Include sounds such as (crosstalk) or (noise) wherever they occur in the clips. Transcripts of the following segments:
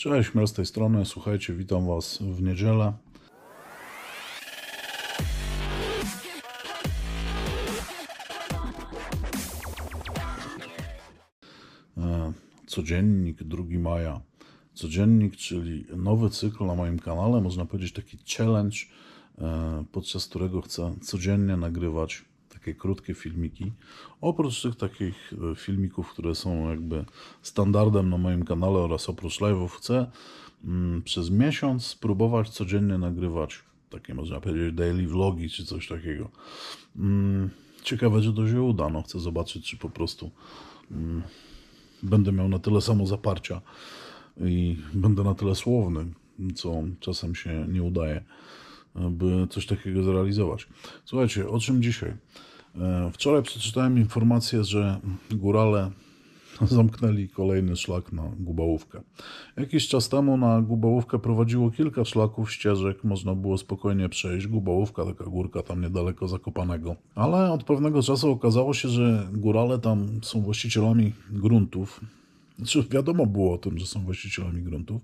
Cześć, Mel z tej strony. Słuchajcie, witam Was w niedzielę. E, Codziennik 2 maja. Codziennik, czyli nowy cykl na moim kanale, można powiedzieć taki challenge, e, podczas którego chcę codziennie nagrywać takie krótkie filmiki. Oprócz tych takich e, filmików, które są jakby standardem na moim kanale oraz oprócz live'ów chcę mm, przez miesiąc spróbować codziennie nagrywać takie można powiedzieć daily vlogi czy coś takiego. Mm, Ciekawe, czy to się uda. No, chcę zobaczyć, czy po prostu mm, będę miał na tyle samo zaparcia i będę na tyle słowny, co czasem się nie udaje, by coś takiego zrealizować. Słuchajcie, o czym dzisiaj? E, Wczoraj przeczytałem informację, że górale (laughs) zamknęli kolejny szlak na Gubałówkę. Jakiś czas temu na Gubałówkę prowadziło kilka szlaków, ścieżek, można było spokojnie przejść. Gubałówka, taka górka tam niedaleko Zakopanego. Ale od pewnego czasu okazało się, że górale tam są właścicielami gruntów, wiadomo było o tym, że są właścicielami gruntów,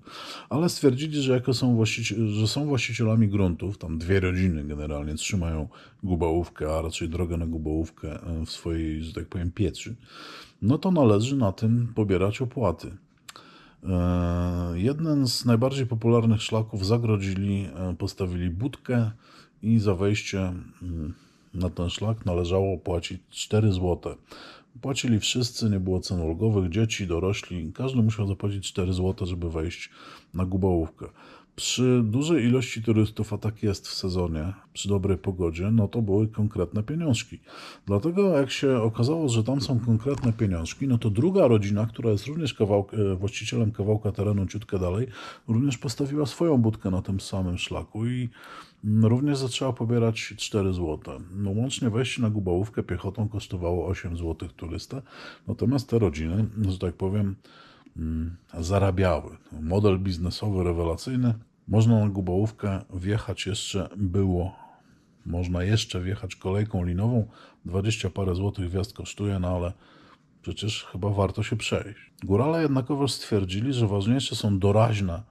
ale stwierdzili, że jako są, właścici- że są właścicielami gruntów, tam dwie rodziny generalnie trzymają Gubałówkę, a raczej drogę na Gubałówkę e, w swojej, że tak powiem, pieczy, no to należy na tym pobierać opłaty. E, Jeden z najbardziej popularnych szlaków zagrodzili, e, postawili budkę i za wejście mm, na ten szlak należało płacić 4 zł. Płacili wszyscy, nie było cen ulgowych, dzieci, dorośli. Każdy musiał zapłacić 4 zł, żeby wejść na Gubałówkę. Przy dużej ilości turystów, a tak jest w sezonie, przy dobrej pogodzie, no to były konkretne pieniążki. Dlatego jak się okazało, że tam są konkretne pieniążki, no to druga rodzina, która jest również kawałk, e, właścicielem kawałka terenu ciutkę dalej, również postawiła swoją budkę na tym samym szlaku i mm, również zaczęła pobierać 4 zł. No łącznie wejście na Gubałówkę piechotą kosztowało 8 zł turystę, natomiast te rodziny, że tak powiem, mm, zarabiały. Model biznesowy rewelacyjny. Można na Gubałówkę wjechać jeszcze było, można jeszcze wjechać kolejką linową. 20 parę złotych wjazd kosztuje, no ale przecież chyba warto się przejść. Górale jednakowoż stwierdzili, że ważniejsze są doraźne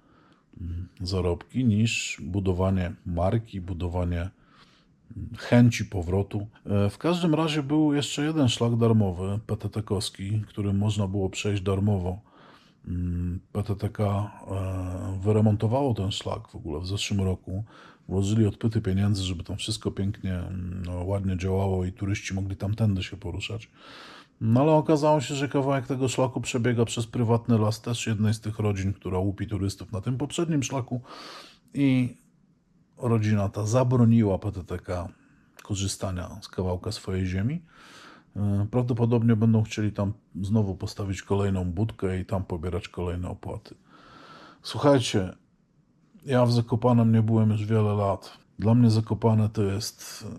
mm, zarobki niż budowanie marki, budowanie mm, chęci powrotu. E, W każdym razie był jeszcze jeden szlak darmowy, PTT-kowski, którym można było przejść darmowo. Mm, PTTK e, wyremontowało ten szlak w ogóle w zeszłym roku. Włożyli odpyty pieniędzy, żeby tam wszystko pięknie, mm, no, ładnie działało i turyści mogli tamtędy się poruszać. No ale okazało się, że kawałek tego szlaku przebiega przez prywatny las też jednej z tych rodzin, która łupi turystów na tym poprzednim szlaku i rodzina ta zabroniła PTTK korzystania z kawałka swojej ziemi. E, Prawdopodobnie będą chcieli tam znowu postawić kolejną budkę i tam pobierać kolejne opłaty. Słuchajcie, ja w Zakopanem nie byłem już wiele lat. Dla mnie Zakopane to jest e,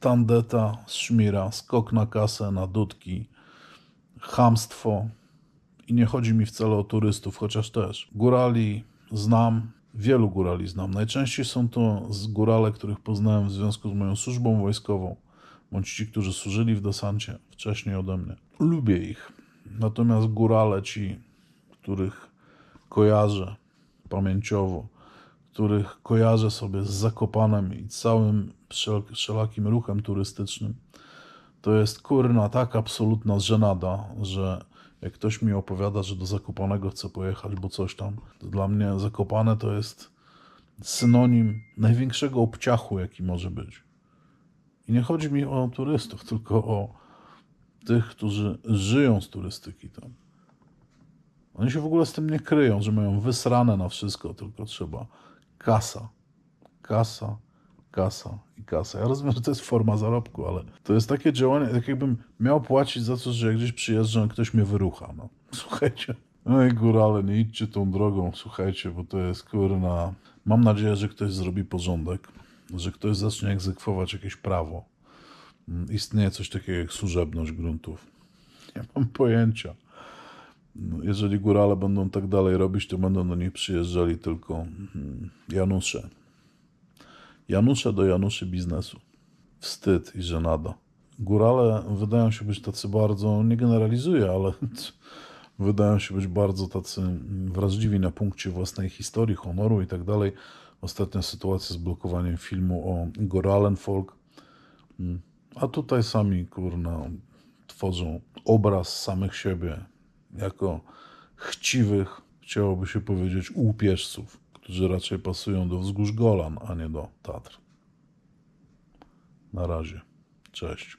tandeta, szmira, skok na kasę, na dudki, chamstwo. I nie chodzi mi wcale o turystów, chociaż też. Górali znam, wielu górali znam. Najczęściej są to z górale, których poznałem w związku z moją służbą wojskową, bądź ci, którzy służyli w desancie wcześniej ode mnie. Lubię ich. Natomiast górale ci, których kojarzę pamięciowo, których kojarzę sobie z Zakopanem i całym wszel- wszelakim ruchem turystycznym, to jest kurna tak absolutna żenada, że jak ktoś mi opowiada, że do Zakopanego chce pojechać, bo coś tam, to dla mnie Zakopane to jest synonim największego obciachu, jaki może być. I nie chodzi mi o turystów, tylko o tych, którzy żyją z turystyki tam. Oni się w ogóle z tym nie kryją, że mają wysrane na wszystko, tylko trzeba kasa, kasa, kasa i kasa. Ja rozumiem, że to jest forma zarobku, ale to jest takie działanie, tak jakbym miał płacić za to, że jak gdzieś przyjeżdżam, ktoś mnie wyrucha. No. Słuchajcie. No i górale, nie idźcie tą drogą, słuchajcie, bo to jest kurna. Mam nadzieję, że ktoś zrobi porządek, że ktoś zacznie egzekwować jakieś prawo. Mm, Istnieje coś takiego jak służebność gruntów. (laughs) Nie mam pojęcia. No, Jeżeli górale będą tak dalej robić, to będą do nich przyjeżdżali tylko mm, Janusze. Janusze do Januszy biznesu. Wstyd i żenada. Górale wydają się być tacy bardzo, nie generalizuję, ale (laughs) wydają się być bardzo tacy mm, wrażliwi na punkcie własnej historii, honoru i tak dalej. Ostatnia sytuacja z blokowaniem filmu o Goralen Folk. Mm. A tutaj sami, kurna, tworzą obraz samych siebie jako chciwych, chciałoby się powiedzieć, łupieżców, którzy raczej pasują do wzgórz Golan, a nie do Tatr. Na razie. Cześć.